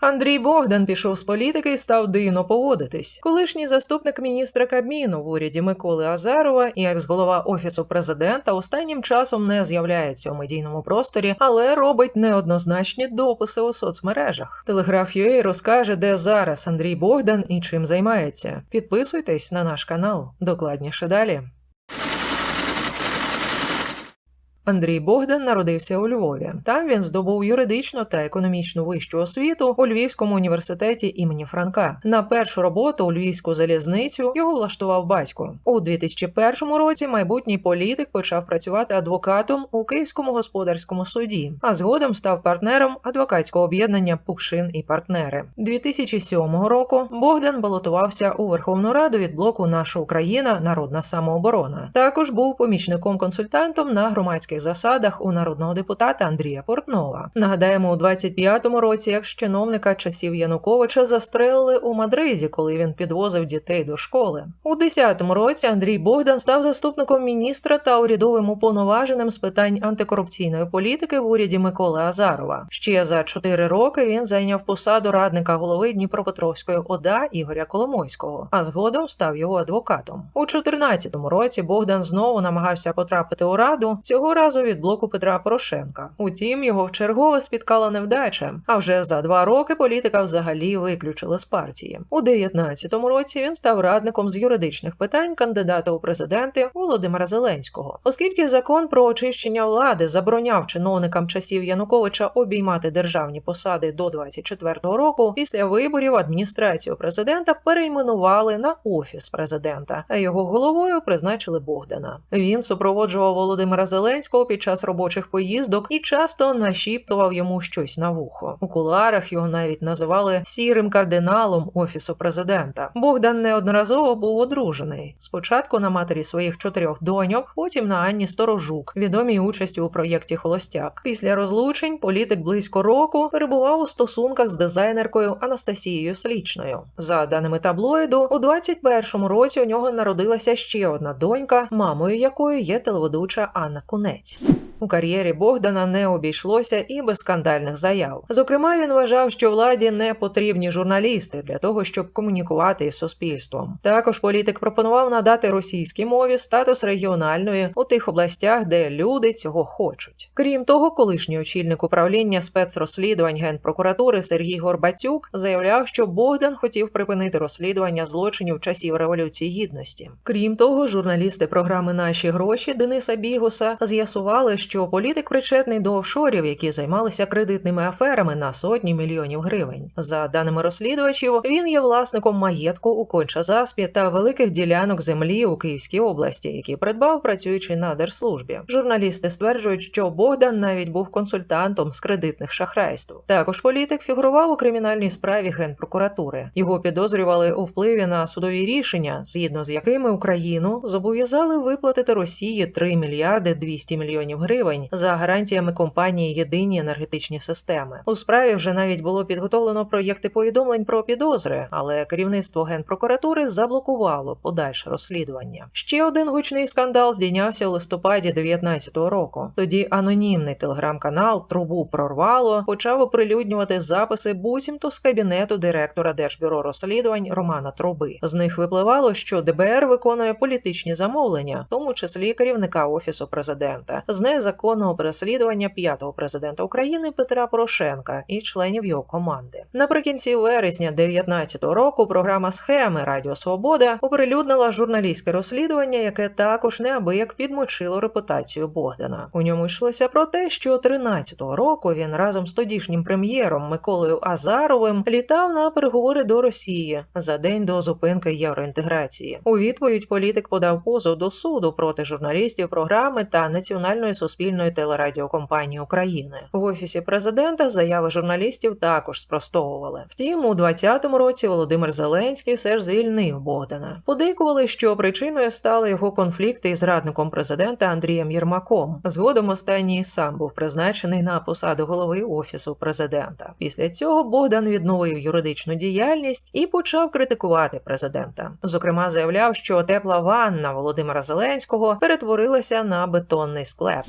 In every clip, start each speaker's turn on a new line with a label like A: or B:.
A: Андрій Богдан пішов з політики і став дивно поводитись. Колишній заступник міністра Кабміну в уряді Миколи Азарова і екс-голова офісу президента останнім часом не з'являється у медійному просторі, але робить неоднозначні дописи у соцмережах. Телеграф UA розкаже, де зараз Андрій Богдан і чим займається. Підписуйтесь на наш канал. Докладніше далі. Андрій Богдан народився у Львові. Там він здобув юридичну та економічну вищу освіту у Львівському університеті імені Франка. На першу роботу у Львівську залізницю його влаштував батько. У 2001 році майбутній політик почав працювати адвокатом у Київському господарському суді, а згодом став партнером адвокатського об'єднання Пукшин і партнери. 2007 року Богдан балотувався у Верховну Раду від блоку Наша Україна Народна самооборона. Також був помічником-консультантом на громадських засадах у народного депутата Андрія Портнова. Нагадаємо, у 25-му році як чиновника часів Януковича застрелили у Мадриді, коли він підвозив дітей до школи. У 10-му році Андрій Богдан став заступником міністра та урядовим уповноваженим з питань антикорупційної політики в уряді Миколи Азарова. Ще за 4 роки він зайняв посаду радника голови Дніпропетровської ОДА Ігоря Коломойського, а згодом став його адвокатом. У 14-му році Богдан знову намагався потрапити у раду цього разу від блоку Петра Порошенка. Утім, його вчергове спіткала невдача. А вже за два роки політика взагалі виключили з партії. У 19-му році він став радником з юридичних питань кандидата у президенти Володимира Зеленського, оскільки закон про очищення влади забороняв чиновникам часів Януковича обіймати державні посади до 24-го року. Після виборів адміністрацію президента перейменували на офіс президента, а його головою призначили Богдана. Він супроводжував Володимира Зеленського під час робочих поїздок і часто нашіптував йому щось на вухо. У кулуарах його навіть називали сірим кардиналом офісу президента. Богдан неодноразово був одружений. Спочатку на матері своїх чотирьох доньок, потім на Анні Сторожук, відомій участю у проєкті Холостяк. Після розлучень політик близько року перебував у стосунках з дизайнеркою Анастасією Слічною. За даними таблоїду, у 21-му році у нього народилася ще одна донька, мамою якої є телеведуча Анна Кунець кінець. У кар'єрі Богдана не обійшлося і без скандальних заяв. Зокрема, він вважав, що владі не потрібні журналісти для того, щоб комунікувати із суспільством. Також політик пропонував надати російській мові статус регіональної у тих областях, де люди цього хочуть. Крім того, колишній очільник управління спецрозслідувань генпрокуратури Сергій Горбатюк заявляв, що Богдан хотів припинити розслідування злочинів часів революції гідності. Крім того, журналісти програми Наші гроші Дениса Бігуса з'ясували, що політик причетний до офшорів, які займалися кредитними аферами на сотні мільйонів гривень. За даними розслідувачів, він є власником маєтку у Конча-Заспі та великих ділянок землі у Київській області, які придбав працюючи на держслужбі. Журналісти стверджують, що Богдан навіть був консультантом з кредитних шахрайств. Також політик фігурував у кримінальній справі генпрокуратури. Його підозрювали у впливі на судові рішення, згідно з якими Україну зобов'язали виплатити Росії 3 мільярди 200 мільйонів гривень за гарантіями компанії Єдині енергетичні системи. У справі вже навіть було підготовлено проєкти повідомлень про підозри, але керівництво генпрокуратури заблокувало подальше розслідування. Ще один гучний скандал здійнявся у листопаді 19-го року. Тоді анонімний телеграм-канал Трубу прорвало почав оприлюднювати записи буцімто з кабінету директора Держбюро розслідувань Романа Труби. З них випливало, що ДБР виконує політичні замовлення, в тому числі керівника офісу президента, з незаконного переслідування п'ятого президента України Петра Порошенка і членів його команди. Наприкінці вересня 19-го року програма схеми Радіо Свобода оприлюднила журналістське розслідування, яке також неабияк підмочило репутацію Богдана. У ньому йшлося про те, що 13-го року він разом з тодішнім прем'єром Миколою Азаровим літав на переговори до Росії за день до зупинки євроінтеграції. У відповідь політик подав позов до суду проти журналістів програми та національної суспільної телерадіокомпанії України. В офісі президента заяви журналістів також спростовували. Втім, у 20-му році Володимир Зеленський все ж звільнив Богдана. Подейкували, що причиною стали його конфлікти із радником президента Андрієм Єрмаком. Згодом останній сам був призначений на посаду голови офісу президента. Після цього Богдан відновив юридичну діяльність і почав критикувати президента. Зокрема, заявляв, що тепла ванна Володимира Зеленського перетворилася на бетонний склеп.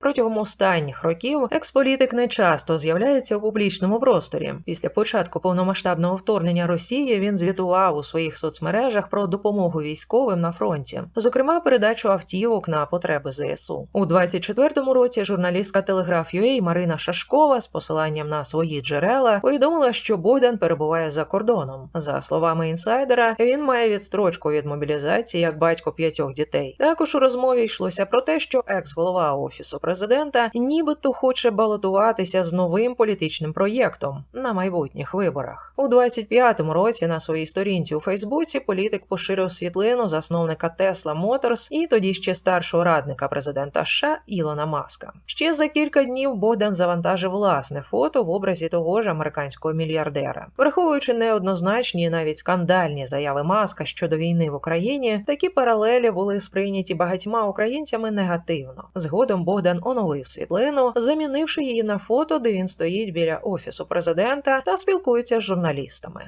A: Протягом останніх років експолітик не часто з'являється у публічному просторі. Після початку повномасштабного вторгнення Росії він звітував у своїх соцмережах про допомогу військовим на фронті, зокрема передачу автівок на потреби ЗСУ. У 24-му році журналістка Телеграф.UA Марина Шашкова з посиланням на свої джерела повідомила, що Богдан перебуває за кордоном. За словами інсайдера, він має відстрочку від мобілізації як батько п'ятьох дітей. Також у розмові йшлося про те, що екс-голова офісу президента нібито хоче балотуватися з новим політичним проєктом на майбутніх виборах. У 25-му році на своїй сторінці у Фейсбуці політик поширив світлину засновника Tesla Motors і тоді ще старшого радника президента США Ілона Маска. Ще за кілька днів Богдан завантажив власне фото в образі того ж американського мільярдера, враховуючи неоднозначні навіть скандальні заяви Маска щодо війни в Україні. Такі паралелі були сприйняті багатьма українцями негативно. Згодом Богдан оновив світлину, замінивши її на фото, де він стоїть біля офісу президента та спілкується з журналістами.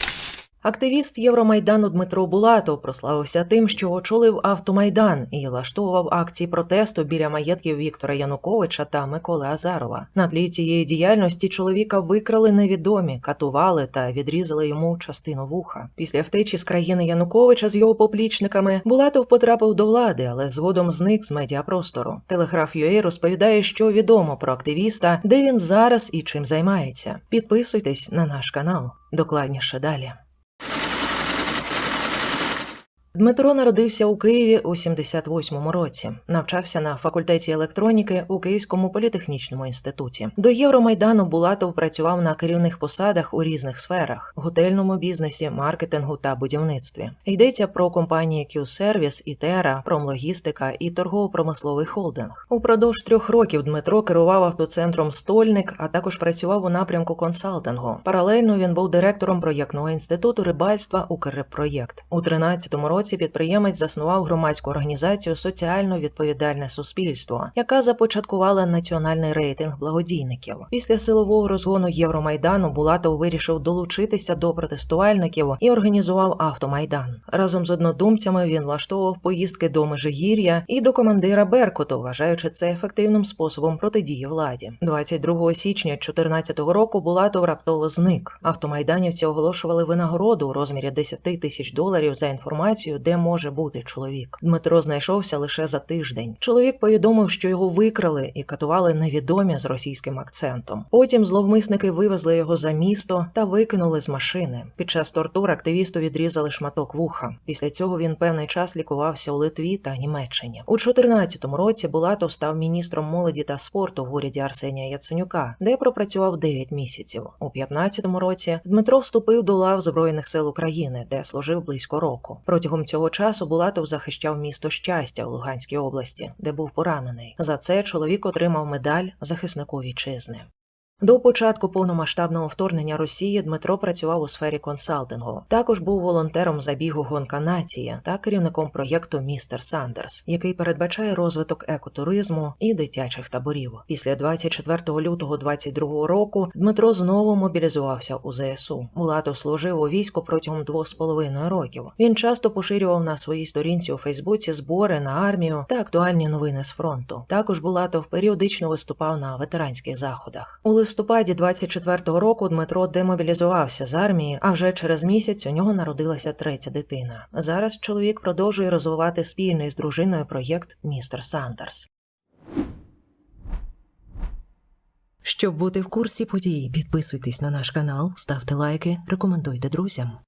A: Активіст Євромайдану Дмитро Булатов прославився тим, що очолив автомайдан і влаштовував акції протесту біля маєтків Віктора Януковича та Миколи Азарова. На тлі цієї діяльності чоловіка викрали невідомі, катували та відрізали йому частину вуха. Після втечі з країни Януковича з його поплічниками Булатов потрапив до влади, але згодом зник з медіапростору. Телеграф UA розповідає, що відомо про активіста, де він зараз і чим займається. Підписуйтесь на наш канал. Докладніше далі. Дмитро народився у Києві у 78-му році. Навчався на факультеті електроніки у Київському політехнічному інституті. До Євромайдану Булатов працював на керівних посадах у різних сферах: готельному бізнесі, маркетингу та будівництві. Йдеться про компанії Q-Service, Ітера, Промлогістика і торгово-промисловий холдинг. Упродовж трьох років Дмитро керував автоцентром Стольник, а також працював у напрямку консалтингу. Паралельно він був директором проєктного інституту рибальства «Укррибпроєкт». У 13-му році році підприємець заснував громадську організацію Соціально відповідальне суспільство, яка започаткувала національний рейтинг благодійників. Після силового розгону Євромайдану Булатов вирішив долучитися до протестувальників і організував автомайдан. Разом з однодумцями він влаштовував поїздки до Межигір'я і до командира Беркуту, вважаючи це ефективним способом протидії владі. 22 січня 2014 року Булатов раптово зник. Автомайданівці оголошували винагороду у розмірі 10 тисяч доларів за інформацію де може бути чоловік. Дмитро знайшовся лише за тиждень. Чоловік повідомив, що його викрали і катували невідомі з російським акцентом. Потім зловмисники вивезли його за місто та викинули з машини. Під час тортур активісту відрізали шматок вуха. Після цього він певний час лікувався у Литві та Німеччині. У 2014 році Булатов став міністром молоді та спорту в уряді Арсенія Яценюка, де пропрацював 9 місяців. У 2015 році Дмитро вступив до лав Збройних сил України, де служив близько року. Протягом цього часу Булатов захищав місто щастя у Луганській області, де був поранений. За це чоловік отримав медаль захиснику вітчизни. До початку повномасштабного вторгнення Росії Дмитро працював у сфері консалтингу. Також був волонтером забігу Гонка нації та керівником проєкту Містер Сандерс, який передбачає розвиток екотуризму і дитячих таборів. Після 24 лютого 22 року Дмитро знову мобілізувався у ЗСУ. Булатов служив у війську протягом двох з половиною років. Він часто поширював на своїй сторінці у Фейсбуці збори на армію та актуальні новини з фронту. Також Булатов періодично виступав на ветеранських заходах. У листопаді 24-го року Дмитро демобілізувався з армії, а вже через місяць у нього народилася третя дитина. Зараз чоловік продовжує розвивати спільний з дружиною проєкт Містер Сандерс. Щоб бути в курсі подій, підписуйтесь на наш канал, ставте лайки, рекомендуйте друзям.